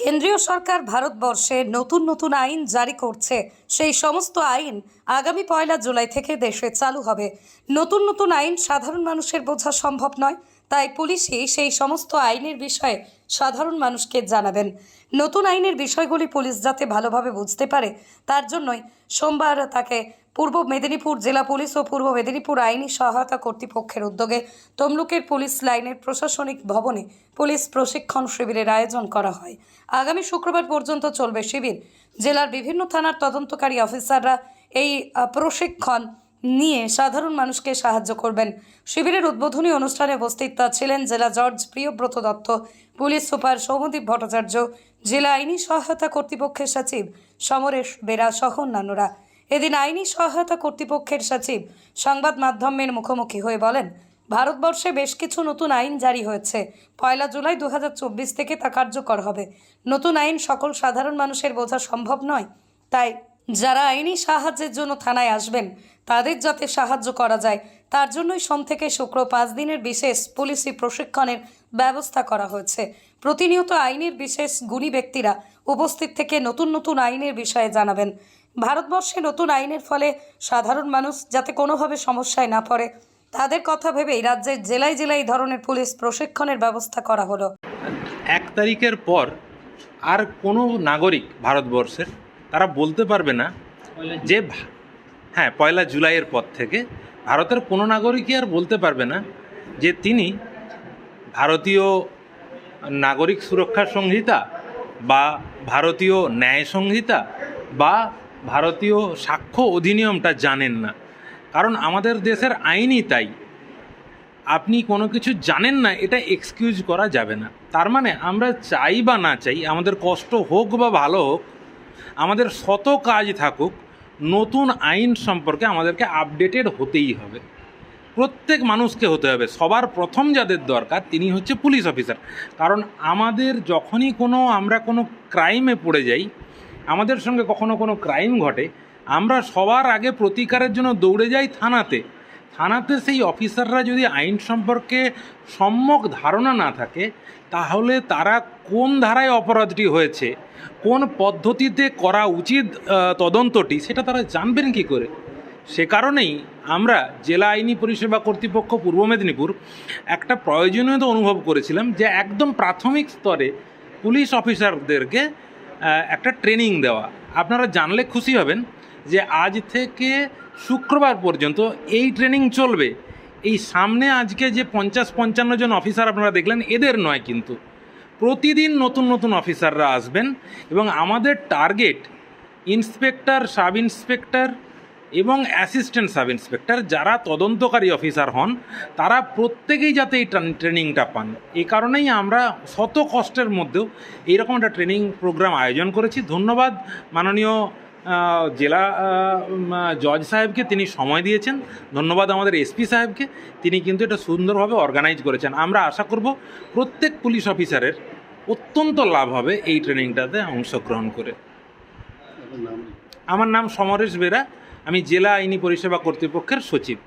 কেন্দ্রীয় সরকার ভারতবর্ষে নতুন নতুন আইন জারি করছে। সেই সমস্ত আইন আগামী পয়লা জুলাই থেকে দেশে চালু হবে। নতুন নতুন আইন সাধারণ মানুষের বোঝা সম্ভব নয়, তাই পুলিশই সেই সমস্ত আইনের বিষয়ে সাধারণ মানুষকে জানাবেন। নতুন আইনের বিষয়গুলি পুলিশ যাতে ভালোভাবে বুঝতে পারে, তার জন্যই সোমবার তাকে পূর্ব মেদিনীপুর জেলা পুলিশ ও পূর্ব মেদিনীপুর আইনি সহায়তা কর্তৃপক্ষের উদ্যোগে তমলুকের পুলিশ লাইনের প্রশাসনিক ভবনে পুলিশ প্রশিক্ষণ শিবিরের আয়োজন করা হয়। আগামী শুক্রবার পর্যন্ত চলবে শিবির। জেলার বিভিন্ন থানার তদন্তকারী অফিসাররা এই প্রশিক্ষণ নিয়ে সাধারণ মানুষকে সাহায্য করবেন। শিবিরের উদ্বোধনী অনুষ্ঠানে উপস্থিত ছিলেন জেলা জজ প্রিয়ব্রত দত্ত, পুলিশ সুপার সৌমদীপ ভট্টাচার্য, জেলা আইনি সহায়তা কর্তৃপক্ষের সচিব সমরেশ বেরা সহ অন্যান্যরা। এদিন আইনি সহায়তা কর্তৃপক্ষের সচিব সংবাদ মাধ্যমের মুখোমুখি হয়ে বলেন, ভারতবর্ষে বেশ কিছু নতুন আইন জারি হয়েছে। পয়লা জুলাই দু হাজার চব্বিশ থেকে তা কার্যকর হবে। নতুন আইন সকল সাধারণ মানুষের বোঝা সম্ভব নয়। তাই যারা আইনি সাহায্যের জন্য থানায় আসবেন, তাদের যাতে সাহায্য করা যায়, তার জন্যই সোম থেকে শুক্র পাঁচ দিনের বিশেষ পুলিশি প্রশিক্ষণের ব্যবস্থা করা হয়েছে। প্রতিনিয়ত আইনের বিশেষ গুণী ব্যক্তিরা উপস্থিত থেকে নতুন নতুন আইনের বিষয়ে জানাবেন। ভারতবর্ষে নতুন আইনের ফলে সাধারণ মানুষ যাতে কোনোভাবে সমস্যায় না পড়ে, তাদের কথা ভেবেই রাজ্যের জেলায় জেলায় এই ধরনের পুলিশ প্রশিক্ষণের ব্যবস্থা করা হলো। এক তারিখের পর আর কোনো নাগরিক ভারতবর্ষের, তারা বলতে পারবে না যে হ্যাঁ পয়লা জুলাইয়ের পর থেকে ভারতের কোনো নাগরিকই আর বলতে পারবে না যে তিনি ভারতীয় নাগরিক সুরক্ষা সংহিতা বা ভারতীয় ন্যায় সংহিতা বা ভারতীয় সাক্ষ্য অধিনিয়মটা জানেন না। কারণ আমাদের দেশের আইনই তাই। আপনি কোনো কিছু জানেন না, এটা এক্সকিউজ করা যাবে না। তার মানে আমরা চাই বা না চাই, আমাদের কষ্ট হোক বা ভালো হোক, আমাদের শত কাজ থাকুক, নতুন আইন সম্পর্কে আমাদেরকে আপডেটেড হতেই হবে। প্রত্যেক মানুষকে হতে হবে। সবার প্রথম যাদের দরকার, তিনি হচ্ছে পুলিশ অফিসার কারণ আমাদের যখনই কোনো, আমরা কোনো ক্রাইমে পড়ে যাই আমাদের সঙ্গে কখনো কোনো ক্রাইম ঘটে, আমরা সবার আগে প্রতিকারের জন্য দৌড়ে যাই থানাতে। থানাতে সেই অফিসাররা যদি আইন সম্পর্কে সম্যক ধারণা না থাকে, তাহলে তারা কোন ধারায় অপরাধটি হয়েছে, কোন পদ্ধতিতে করা উচিত তদন্তটি, সেটা তারা জানবেন কি করে? সে কারণেই আমরা জেলা আইনি পরিষেবা কর্তৃপক্ষ পূর্ব মেদিনীপুর একটা প্রয়োজনীয়তা অনুভব করেছিলাম যে একদম প্রাথমিক স্তরে পুলিশ অফিসারদেরকে একটা ট্রেনিং দেওয়া। আপনারা জানলে খুশি হবেন যে আজ থেকে শুক্রবার পর্যন্ত এই ট্রেনিং চলবে। এই সামনে আজকে যে পঞ্চাশ পঞ্চান্ন জন অফিসার আপনারা দেখলেন, এদের নয় কিন্তু। প্রতিদিন নতুন নতুন অফিসাররা আসবেন এবং আমাদের টার্গেট ইন্সপেক্টর সাব ইন্সপেক্টর এবং অ্যাসিস্ট্যান্ট সাব ইন্সপেক্টর যারা তদন্তকারী অফিসার হন তারা প্রত্যেকেই যাতে এই ট্রেনিংটা পান। এই কারণেই আমরা শত কষ্টের মধ্যেও এইরকম একটা ট্রেনিং প্রোগ্রাম আয়োজন করেছি। ধন্যবাদ মাননীয় জেলা জজ সাহেবকে তিনি সময় দিয়েছেন। ধন্যবাদ আমাদের এসপি সাহেবকে তিনি কিন্তু এটা সুন্দরভাবে অর্গানাইজ করেছেন। আমরা আশা করব প্রত্যেক পুলিশ অফিসারের অত্যন্ত লাভ হবে এই ট্রেনিংটাতে অংশগ্রহণ করে। আমার নাম সমরেশ বেরা। আমি জেলা আইনি পরিষেবা কর্তৃপক্ষের সচিব।